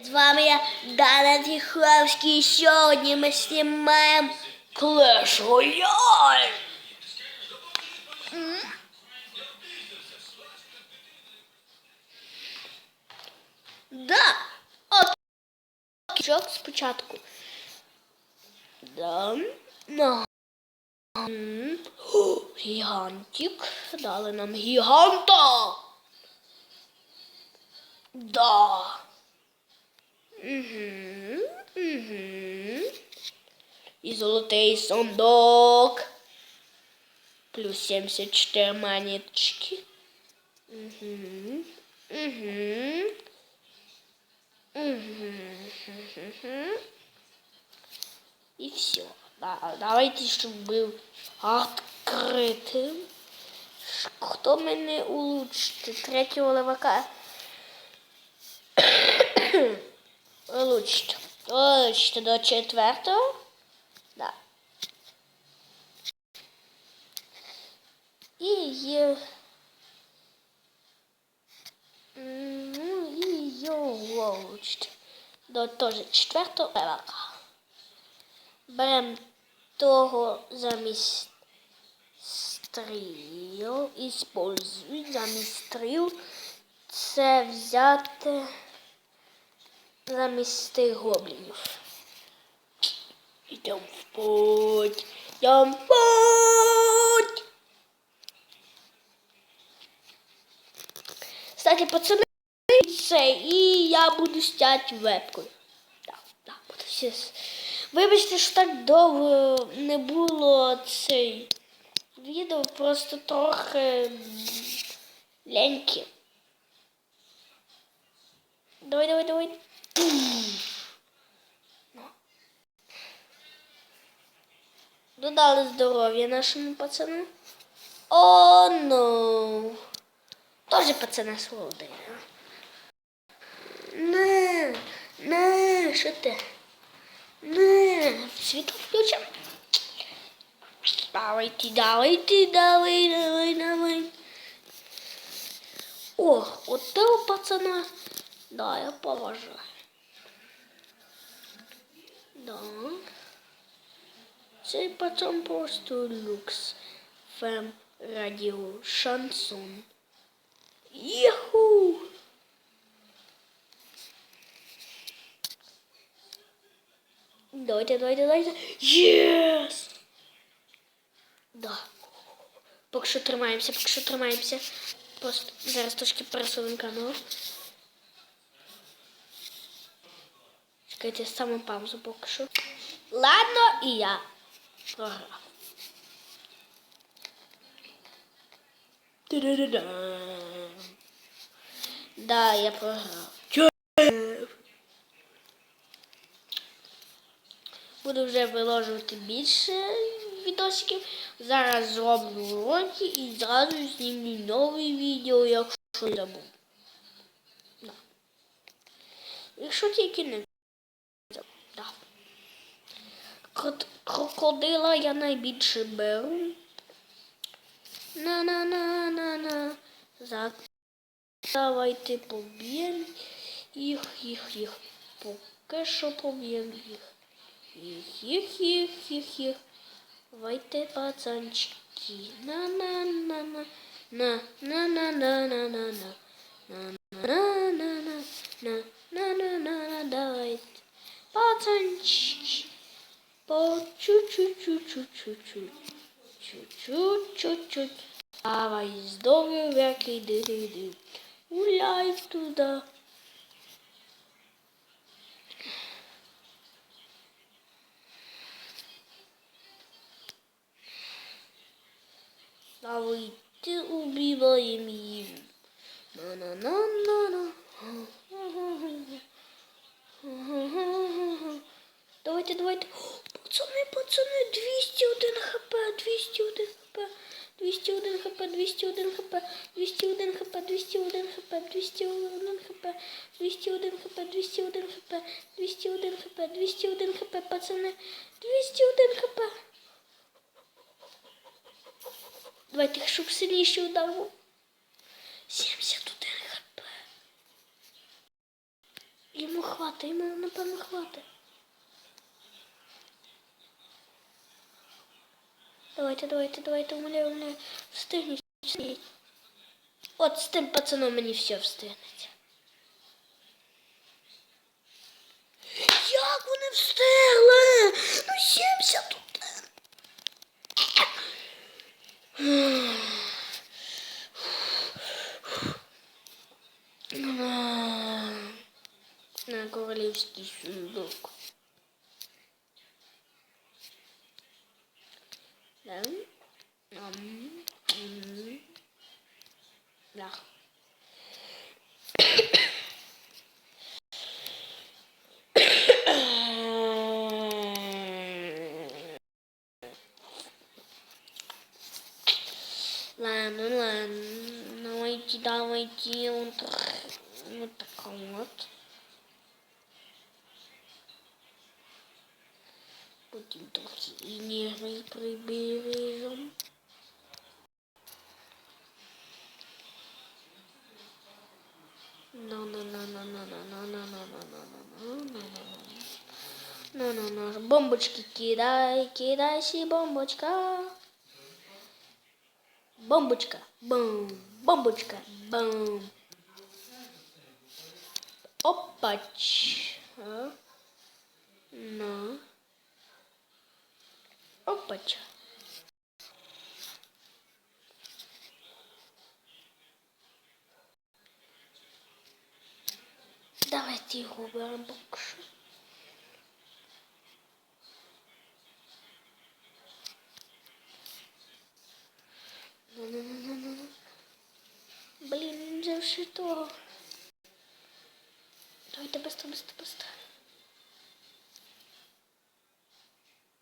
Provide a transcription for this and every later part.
З вами я Дана Тиховський. І Сьогодні ми знімаємо Clash Royale. Да. От кічок спочатку. Да. На. Гігантик. Дали нам гіганта. Да. Угу. Угу. І золотий сундук. Плюс 74 монеточки. Угу. Угу. Угу. І все. Да, давайте, був відкритим. Ш- Хто мене улучшить? Третього левака. Улучшить. Улучшить до четвертого. Да. І. Ну, і його улучшить. До теж четвертого левака. Берем того замість стріл. Іспользуй. Це взяти замість тих гоблінів. Йдемо в путь. Йдемо в путь. Кстати, пацани, це і я буду стяти вебкою. Так, так, буду все. Вибачте, що так довго не було цей відео, просто трохи м. Давай, давай, давай. Пум. Ну. Додали здоров'я нашому пацану. О, ну. Тоже пацана свободи. Не, не, що ти? Не, світло включимо. Давайте, давайте, давай, давай, давай. О, от того пацана. Да, я поважаю. Да. Цей пацан просто люкс. Фем радіо шансон. Юху! Давайте, давайте, давайте. Єс! Да. Поки що тримаємося, поки що тримаємося. Просто зараз трошки пересунемо камеру. Чекайте, саме паузу поки що. Ладно, і я програв. Да, я програв. Буду вже виложувати більше відосиків. Зараз зроблю уроки і зразу знімлю нове відео, якщо я забув. Да. Якщо тільки не забув. Да. Крот- Крокодила я найбільше беру. На-на-на-на-на. За- Давайте поб'ємо їх, їх, їх. Поки що поб'ємо їх. Їх, їх, їх, їх, їх. Давайте, пацанчики. На-на-на-на. На-на-на-на-на-на-на. На-на-на-на-на. На-на-на-на-на. Давайте. Пацанчики. Bo çu çu çu çu çu çu. Чу чу чу чу. Ава из дома вяки дыры дыр. Гуляй туда. Давайте убиваем его. На-на-на-на. Хп, 201 хп, 201 хп, 201 хп, 201 хп, 201 хп, 201 хп, 201 хп, пацани, 201 хп. Давайте, щоб сильніше удар був. 71 хп. Йому хватить, йому напевно хватить. Давайте, давайте, давайте, умоляю, умоляю. Встигніть. встигніть. От з тим пацаном мені все встигнеться. Як вони встигли? Ну 70 На, на королівський сундук. Да? Ам, Division. Não, não, não, não, não, não, não, não, não, não, não, não, não. のののボンボチキ嫌い嫌いしボンボチカボンボチカボンボンボチカボンおっぱちなおっぱちゃ die Robbenbox. Ну, ну, ну, ну, ну. Блин, держи то. Давайте быстро, быстро, быстро.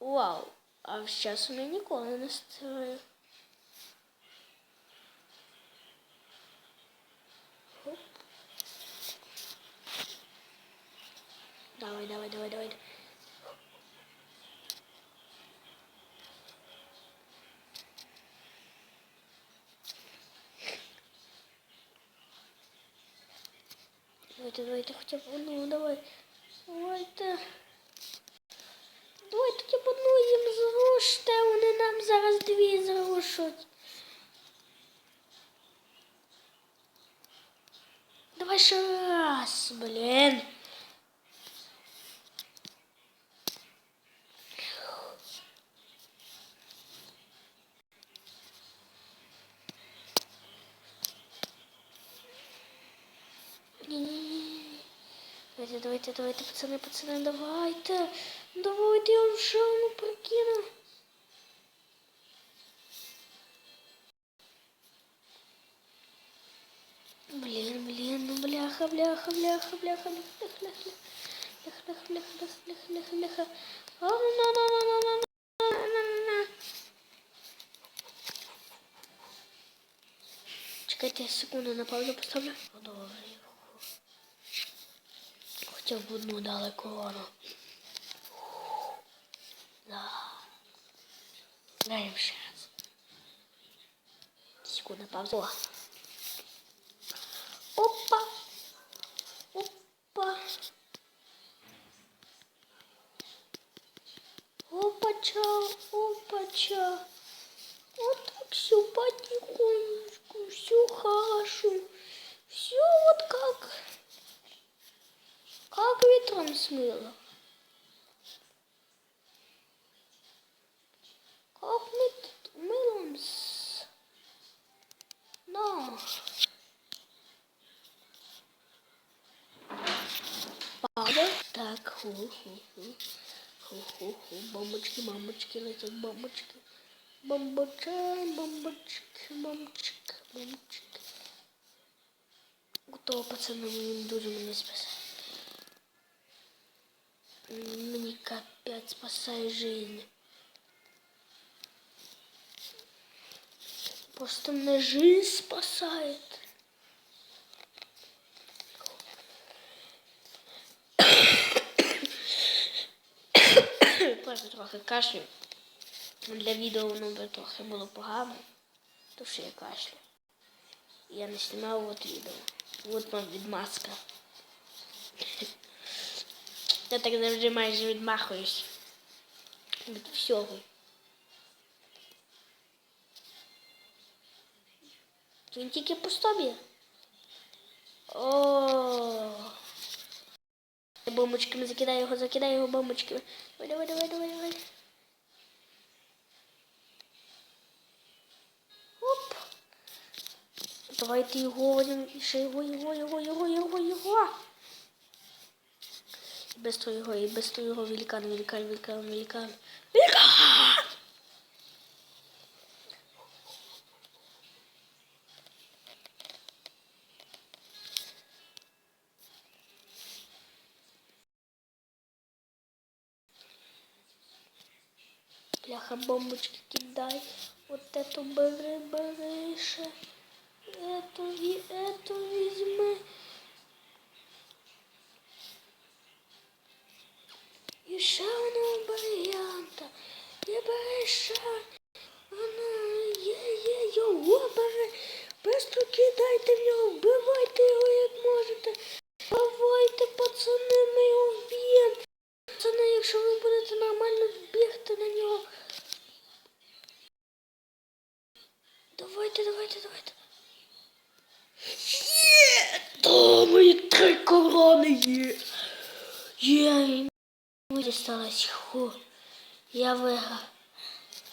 Вау, а сейчас у меня никого не настроил. Давай, давай, давай, давай. Давайте, давайте, хоча б одну, давай. Давайте. Давай хоча б одну їм зруште, вони нам зараз дві зрушуть. Давай ще раз, блін. Давайте, давайте, давайте, пацани, пацани, давайте. Давайте, я вже ну прикину. Блін, блін, ну бляха, бляха, бляха, бляха, бляха, бляха, бляха, бляха, бляха, бляха, бляха, бляха. А, на, на, на, на, на. Чекайте, секунду на паузу поставлю. Продовжую. Хоча б одну дали корону. Да. Ще раз. Секунда пауза. Опа. Опа. Опача, опача. Вот так все потихонечку, все хорошо. ху-ху-ху. Ху-ху-ху. Бомбочки, бомбочки, летят бомбочки. Бомбочка, бомбочки, бомбочки, бомбочки. Готово, пацани, він дуже мене спасає. Мені капець спасає жизнь. Просто мене жизнь спасает. Просто трохи кашлю. Для відео воно би трохи було погано, то що я кашлю. Я не знімав от відео. От вам відмазка. Я так завжди майже відмахуюсь від всього. Він тільки по собі. О. Бомбочками закидай його, закидай його бомбочками. Давай, давай, давай, давай, давай. Оп. Давайте його, ще його, його, його, його, його, його. Без того його, і без того великан, великан, великан, великан. Великан! Бляха, бомбочки кидай. Вот эту бери, бери ще. Эту и эту візьми. І ще одного варіанта. І бери ще. Вона є, є, його бери. Быстро кидайте в нього, вбивайте його як можете. Давайте, пацани, ми його вб'ємо. Пацани, якщо ви будете нормально бігти на нього. Давайте, давайте, давайте. Є! Та мої три корони є. Є, і. Ху. Я виграв.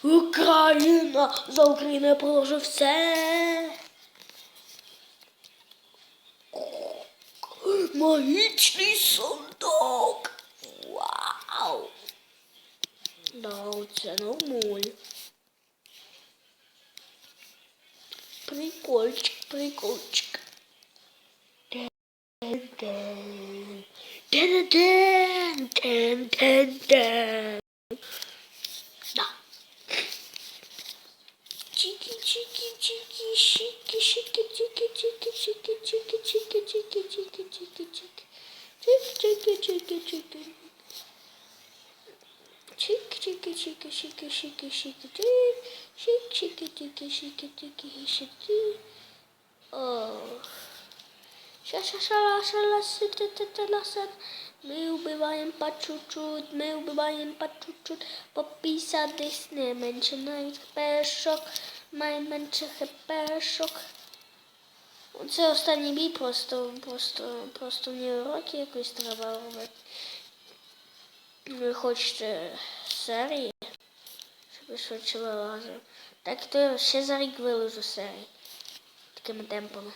Україна! За Україну я положу все. Магічний сундук. це нормально. Прикольчик, прикольчик. Ден-ден. Ден-ден, ден-ден-ден. Да. Чики, чики, чики, шики, шики, чики, чики, чики, чики, чики, чики, чики, чики, чики. Чики, чики, чики, чики. Şiki şiki şiki şiki şiki tü. Şik şiki tiki şiki tiki şiki. Oh. Šašašala šala si tetetela jsem. My ubyvajem pa čučut, my ubyvajem pa čučut. Popísa Disney, menše najít pešok, mají menše pešok. Це останній бій, просто, просто, просто мені уроки якось треба робити. Ви хочете серії, щоб швидше вилазив. Так то я ще за рік виложу серії. Такими темпами.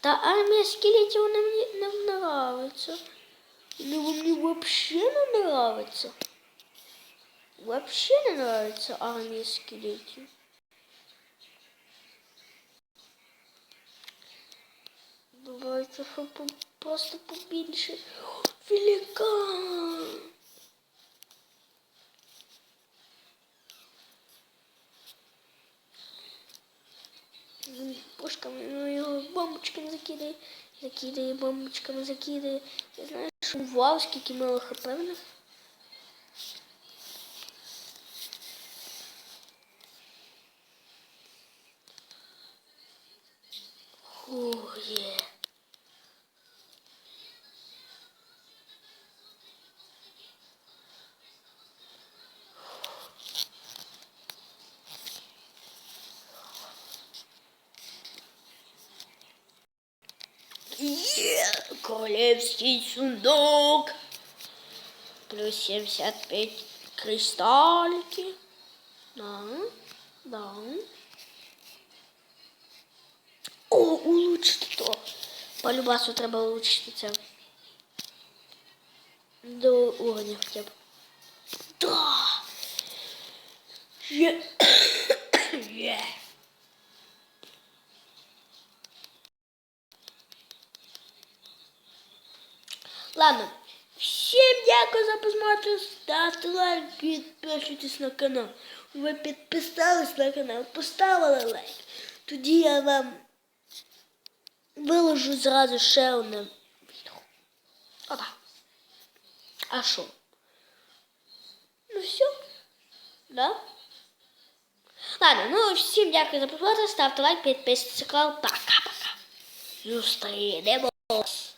Та армія скелетів вона мені не нравиться. Ну, мені вообще не нравится. Вообще не нравится армия скелетів. Давайте просто побільше. Великан! Він Пушками, ну його бомбочками закидає, закидає, бомбочками закидає. Ти знаєш, вау, скільки мало хп в них? Фу, є. Королевський сундук. Плюс 75 кристалики. Да, да. О, улучшити то. По любасу треба улучшити це. До уровня хоча б. Да. Є. Ладно. Всім дякую за просмотр. Ставте лайк, підписуйтесь на канал. Ви підписались на канал, поставили лайк. Тоді я вам виложу зразу ще одне відео. Опа. А що? Ну все. Да? Ладно, ну всім дякую за просмотр. Ставте лайк, підписуйтесь на канал. Пока-пока. Зустрінемось.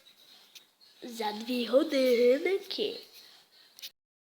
За дві годинки.